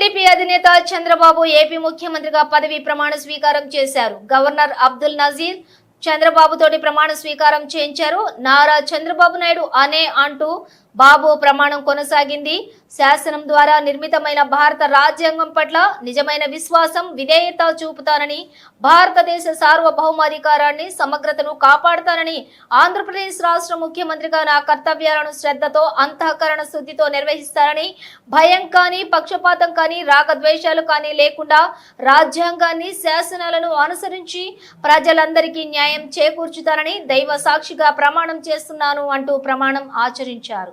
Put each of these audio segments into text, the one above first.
TDP అధినేత Chandrababu AP ముఖ్యమంత్రిగా పదవి ప్రమాణ స్వీకారం చేశారు. గవర్నర్ అబ్దుల్ నజీర్ చంద్రబాబు తోటి ప్రమాణ స్వీకారం చేయించారు. నారా చంద్రబాబు నాయుడు అనే అంటూ బాబు ప్రమాణం కొనసాగింది. శాసనం ద్వారా నిర్మితమైన భారత రాజ్యాంగం పట్ల నిజమైన విశ్వాసం విధేయత చూపుతానని భారతదేశ సార్వభౌమాధికారాన్ని సమగ్రతను కాపాడుతానని ఆంధ్రప్రదేశ్ రాష్ట్ర ముఖ్యమంత్రిగా నా కర్తవ్యాలను శ్రద్ధతో అంతఃకరణ శుద్ధితో నిర్వహిస్తానని భయం కానీ పక్షపాతం కానీ రాగద్వేషాలు కానీ లేకుండా రాజ్యాంగాన్ని శాసనాలను అనుసరించి ప్రజలందరికీ న్యాయం చేకూర్చుతానని దైవ సాక్షిగా ప్రమాణం చేస్తున్నాను అంటూ ప్రమాణం ఆచరించారు.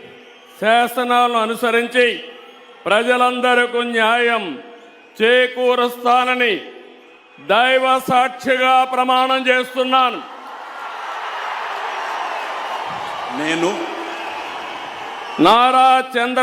శాసనాలను అనుసరించి ప్రజలందరికీ న్యాయం చేకూరుస్తానని దైవ సాక్షిగా ప్రమాణం చేస్తున్నాను. నేను నారా చంద్ర